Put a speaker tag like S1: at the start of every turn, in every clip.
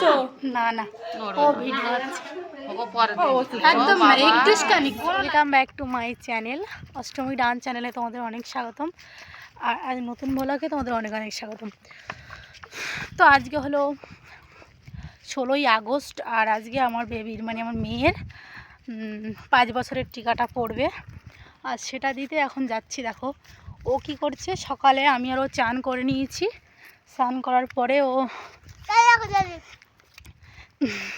S1: তুলছো
S2: না না। ও ভিডিও আছে। একদম welcome back to my channel Ashtami dance চ্যানেলে তোমাদের অনেক স্বাগতম। আর আজ নতুন ভোলাকে তোমাদের অনেক অনেক স্বাগতম। তো আজকে হলো ষোলোই আগস্ট আর আজকে আমার বেবির মানে আমার মেয়ের পাঁচ বছরের টিকাটা পড়বে। আর সেটা দিতে এখন যাচ্ছি দেখো। ও কি করছে? সকালে আমি আরও চান করে নিয়েছি। স্নান করার পরে ও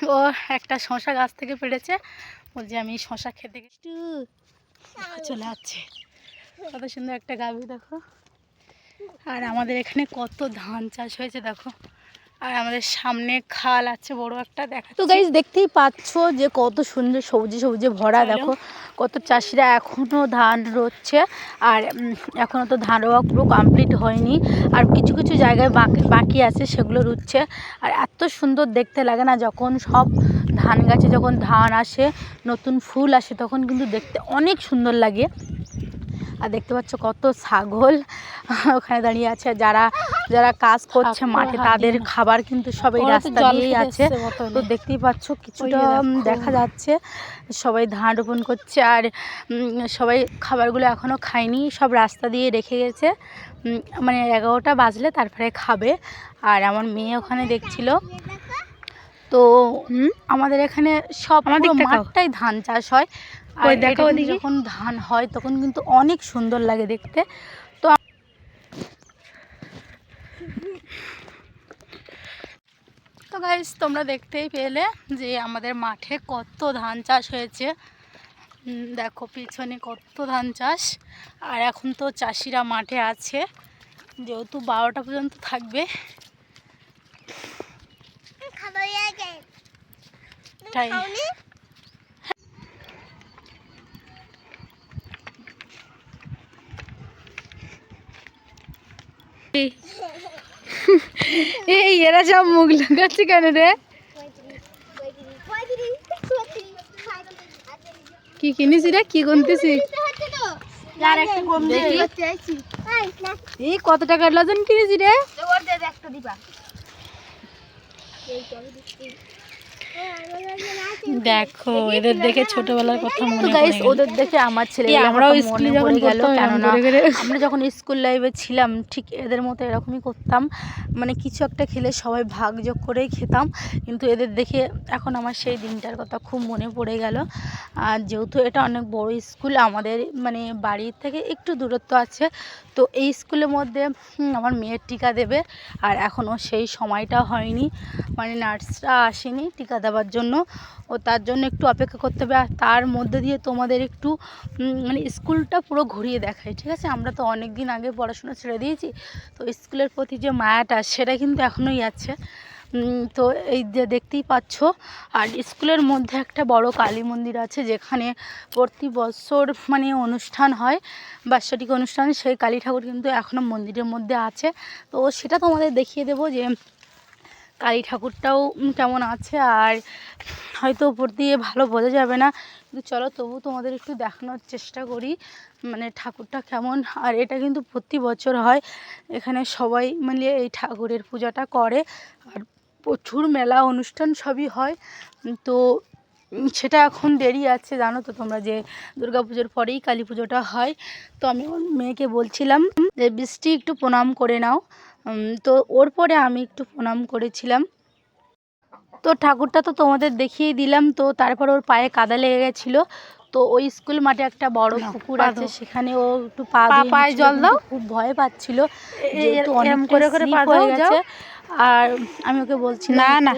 S2: ও, একটা শশা গাছ থেকে পেড়েছে। বলছে, আমি শশা খেতে একটু চলে আসছে। কত সুন্দর একটা গাভী, দেখো। আর আমাদের এখানে কত ধান চাষ হয়েছে, দেখো। আর আমাদের সামনে খাল আছে বড় একটা দেখা তো গাইজ দেখতেই পাচ্ছ যে কত সুন্দর সবজি সবজি ভরা। দেখো কত চাষিরা এখনও ধান রোচ্ছে আর এখনও তো ধান রোয়া পুরো কমপ্লিট হয়নি। আর কিছু কিছু জায়গায় বাকি বাকি আছে সেগুলো রুচ্ছে। আর এত সুন্দর দেখতে লাগে না যখন সব ধান গাছে যখন ধান আসে নতুন ফুল আসে তখন কিন্তু দেখতে অনেক সুন্দর লাগে। আর দেখতে পাচ্ছ কত ছাগল ওখানে দাঁড়িয়ে আছে। যারা যারা কাজ করছে মাঠে তাদের খাবার কিন্তু সব এই
S1: ওরা তো
S2: রাস্তা দিয়েই আছে। তো দেখতেই পাচ্ছ কিছুটা
S1: দেখা।
S2: যাচ্ছে সবাই ধান রোপণ করছে আর সবাই খাবারগুলো এখনও খায়নি সব রাস্তা দিয়ে রেখে গেছে। মানে এগারোটা বাজলে তারপরে খাবে। আর আমার মেয়ে ওখানে দেখছিল। তো আমাদের এখানে সব। মাঠটাই ধান চাষ হয়। আর
S1: দেখি।
S2: যখন ধান হয় তখন কিন্তু অনেক সুন্দর লাগে দেখতে। তো তো গাইস তোমরা দেখতেই পেলে যে আমাদের মাঠে কত ধান চাষ হয়েছে। দেখো পিছনে কত ধান চাষ। আর এখন তো চাষিরা মাঠে আছে। যেহেতু বারোটা পর্যন্ত থাকবে তাই।
S1: এই এরা সব মুখ লাগাচ্ছে কেন রে? কি কিনেছি রে? কি কিনতেছি এই কত টাকার লজন কিনেছি রে?
S2: দেখো এদের দেখে ছোটবেলার কথা মনে
S1: গাইস ওদের দেখে আমার ছেলে
S2: আমরাও স্কুলে যখন
S1: গেল কেননা
S2: আমরা যখন স্কুল লাইফে ছিলাম ঠিক এদের মতো এরকমই করতাম। মানে কিছু একটা খেলে সবাই ভাগ যোগ করেই খেতাম কিন্তু এদের দেখে এখন আমার সেই দিনটার কথা খুব মনে পড়ে গেল। আর যেহেতু এটা অনেক বড় স্কুল আমাদের মানে বাড়ির থেকে একটু দূরত্ব আছে তো এই স্কুলের মধ্যে আমার মেয়ের টিকা দেবে আর এখনও সেই সময়টা হয়নি। মানে নার্সরা আসেনি টিকা দেওয়ার জন্য ও তার জন্য একটু অপেক্ষা করতে হবে আর তার মধ্যে দিয়ে তোমাদের একটু মানে স্কুলটা পুরো ঘুরিয়ে দেখায়, ঠিক আছে? আমরা তো অনেক দিন আগে পড়াশোনা ছেড়ে দিয়েছি, তো স্কুলের প্রতি যে মায়াটা সেটা কিন্তু এখনোই আছে। তো এই যে দেখতেই পাচ্ছ, আর স্কুলের মধ্যে একটা বড় কালী মন্দির আছে, যেখানে প্রতি বছর মানে অনুষ্ঠান হয়, বাৎসরিক অনুষ্ঠান, সেই কালী ঠাকুর কিন্তু এখনও মন্দিরের মধ্যে আছে। তো সেটা তোমাদের দেখিয়ে দেবো যে কালী ঠাকুরটাও কেমন আছে আর হয়তো উপর দিয়ে ভালো বোঝা যাবে না। কিন্তু চলো তবু তোমাদের একটু দেখানোর চেষ্টা করি মানে ঠাকুরটা কেমন। আর এটা কিন্তু প্রতি বছর হয়, এখানে সবাই মিলিয়ে এই ঠাকুরের পূজাটা করে। আর প্রচুর মেলা অনুষ্ঠান সবই হয়। তো সেটা এখন দেরি আছে, জানো তো তোমরা যে পুজোর পরেই কালী পুজোটা হয়। তো আমি মেয়েকে বলছিলাম যে, বৃষ্টি একটু প্রণাম করে নাও। তো ওর পরে আমি একটু প্রণাম করেছিলাম তো ঠাকুরটা তো তোমাদের দেখিয়ে দিলাম তো তারপর ওর পায়ে কাদা লেগে গেছিল তো ওই স্কুল মাঠে একটা বড় পুকুর আছে সেখানে ও একটু পা
S1: পায়ে জল দাও।
S2: খুব ভয় পাচ্ছিল
S1: করে করে পা
S2: হয়ে গেছে আর আমি ওকে বলছি
S1: না, না।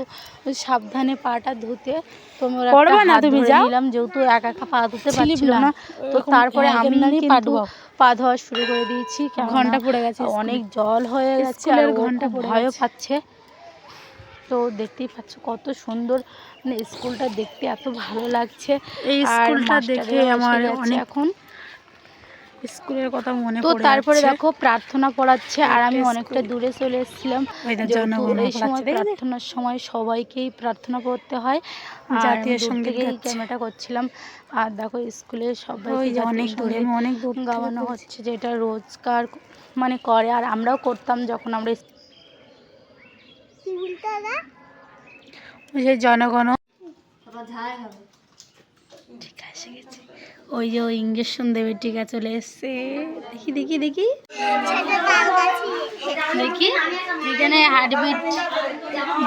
S2: সাবধানে পাটা ধুতে তোমরা
S1: পড়বা না তুমি, যাও।
S2: নিলাম যেহেতু একা একা পা ধুতে পারছিল
S1: না।
S2: তো তারপরে আমি কিন্তু। পা ধোয়া শুরু করে দিয়েছি
S1: ঘণ্টা
S2: ঘণ্টা
S1: পড়ে গেছে
S2: অনেক জল হয়ে গেছে আর
S1: ঘণ্টা
S2: ভয়ও পাচ্ছে। তো দেখতেই পাচ্ছ কত সুন্দর মানে স্কুলটা দেখতে এত ভালো লাগছে।
S1: এই স্কুলটা দেখে আমার অনেক
S2: এখন।
S1: স্কুলের কথা মনে
S2: তো তারপরে দেখো প্রার্থনা পড়াচ্ছে আর আমি অনেকটা দূরে চলে এসেছিলাম। এই সময় প্রার্থনার সময় সবাইকেই প্রার্থনা করতে হয়।
S1: জাতীয় সংগীত
S2: ক্যামেরাটা করছিলাম। আর দেখো স্কুলে সবাই
S1: অনেক দূরে অনেক দূর
S2: গাওয়ানো। হচ্ছে যেটা রোজকার মানে করে। আর আমরাও করতাম যখন আমরা
S3: জনগণ। টিকা এসে গেছে। ওই যে ওই ইঞ্জেকশন দেবে টিকা চলে এসছে। দেখি দেখি দেখি। দেখি, এখানে হার্টবিট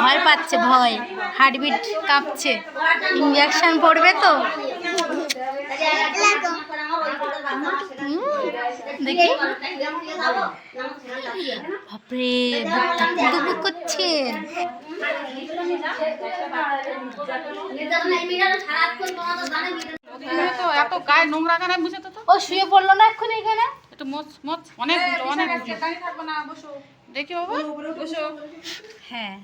S3: ভয় পাচ্ছে, ভয়। হার্টবিট কাঁপছে। ইঞ্জেকশন পড়বে তো? দেখি। বাপরে করছে।
S4: এত গায়ে নোংরা কেন বুঝে তো তো?
S3: ও শুয়ে পড়ল না এক্ষুনি এখানে?
S4: একটু মোচ মোচ অনেকগুলো অনেকগুলো দেখি বাবা বসো।
S3: হ্যাঁ।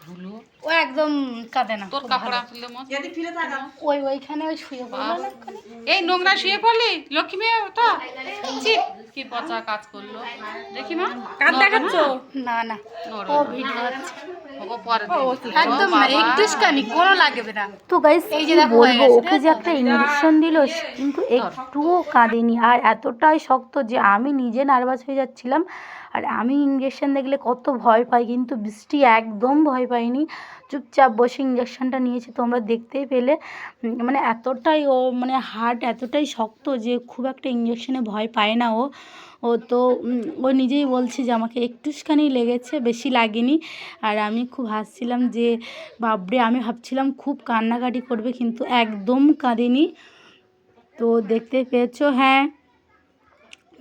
S4: ধুলো।
S3: ও একদম কাঁদে না
S4: তোর কাপড়
S3: ওই ওইখানে ওই শুয়ে পড়ল
S4: এই নোংরা শুয়ে পড়লি? লক্ষ্মী মেয়ে ওটা? কি পচা কাজ করল। দেখি মা। দেখাচ্ছ
S3: না? না ও ভিডিও একদম। একটুখানি কোনো লাগবে না।
S2: তো গাইস
S3: এই যে
S2: বলব ওকে যে একটা ইঞ্জেকশন দিল কিন্তু একটুও কাঁদেনি। আর এতটাই শক্ত যে আমি নিজে নার্ভাস হয়ে যাচ্ছিলাম আর আমি ইঞ্জেকশন দেখলে কত ভয় পাই, কিন্তু বৃষ্টি একদম ভয় পাইনি। চুপচাপ বসে ইঞ্জেকশনটা নিয়েছে, তোমরা দেখতেই পেলে। মানে এতটাই ও মানে হার্ট এতটাই শক্ত যে খুব একটা ইঞ্জেকশনে ভয় পায় না ও। ও তো ও নিজেই বলছে যে আমাকে একটুখানি লেগেছে, বেশি লাগেনি। আর আমি খুব হাসছিলাম যে বাবরে আমি ভাবছিলাম খুব কান্নাকাটি করবে, কিন্তু একদম কাঁদেনি। তো দেখতে পেয়েছ হ্যাঁ।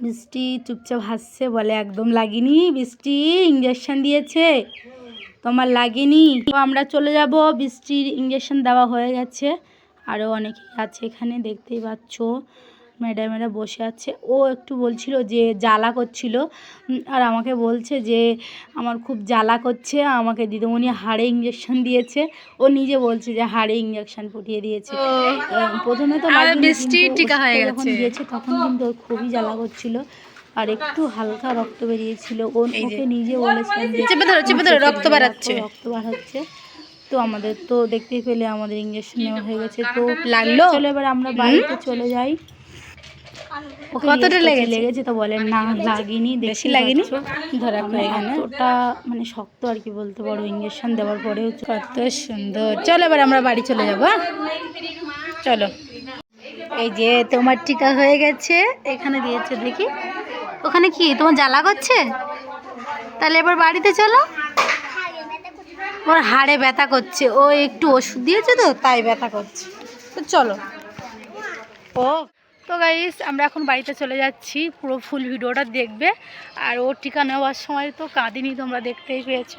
S2: বৃষ্টি চুপচাপ হাসছে, বলে, একদম লাগেনি বৃষ্টি ইঞ্জেকশন দিয়েছে, তোমার লাগেনি। তো আমরা চলে যাব বৃষ্টির ইঞ্জেকশন দেওয়া হয়ে গেছে। আরও অনেকে আছে এখানে, দেখতেই পাচ্ছ। ম্যাডামেরা বসে আছে। ও একটু বলছিল যে জ্বালা করছিল। আর আমাকে বলছে যে আমার খুব জ্বালা করছে আমাকে দিদিমণি হাড়ে ইঞ্জেকশন দিয়েছে। ও নিজে বলছে যে হাড়ে ইঞ্জেকশন ফুটিয়ে দিয়েছে। প্রথমে তো যখন দিয়েছে তখন কিন্তু ওর খুবই জ্বালা করছিল। আর একটু হালকা রক্ত বেরিয়েছিল। ও ওকে নিজে বলেছিলেন
S3: চেপে ধরো, চেপে ধরো, রক্ত
S2: চেপে
S3: বেরাচ্ছে।"
S2: রক্ত বার হচ্ছে। তো আমাদের তো দেখতেই পেলে আমাদের ইঞ্জেকশন নেওয়া হয়ে গেছে। তো
S3: লাগল?
S2: চলো এবার আমরা বাড়িতে চলে যাই।
S3: কতটা
S2: করছি,
S3: লেগেছে?
S2: তো বলে না লাগেনি
S3: বেশি লাগেনি?
S2: ধরা এখানে ওটা মানে শক্ত আর কি বলতে পারো ইঞ্জেকশন দেওয়ার পরেও
S3: কত সুন্দর। চলো এবার আমরা বাড়ি চলে যাব হ্যাঁ? চলো। এই যে তোমার টিকা হয়ে গেছে এখানে দিয়েছে দেখি। ওখানে কি তোমার জ্বালা করছে? তাহলে এবার বাড়িতে চলো। ওর হাড়ে ব্যথা করছে। ও একটু ওষুধ দিয়েছে তো তাই ব্যথা করছে। তো চলো। ও তো গাইস আমরা এখন বাড়িতে চলে যাচ্ছি। পুরো ফুল ভিডিওটা দেখবে। আর ওর টিকা নেওয়ার সময় তো কাঁদিনি তোমরা দেখতেই পেয়েছ।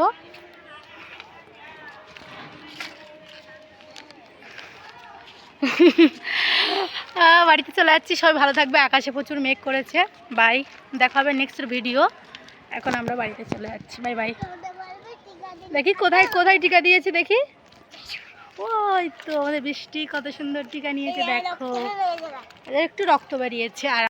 S3: বাড়িতে চলে যাচ্ছি। সবাই ভালো থাকবে। আকাশে প্রচুর মেঘ করেছে। বাই দেখা হবে নেক্সট ভিডিও এখন আমরা বাড়িতে চলে যাচ্ছি। বাই বাই দেখি কোথায় কোথায় টিকা দিয়েছি দেখি। ওই তো আমাদের বৃষ্টি কত সুন্দর টিকা নিয়েছে দেখো একটু রক্ত বেরিয়েছে আর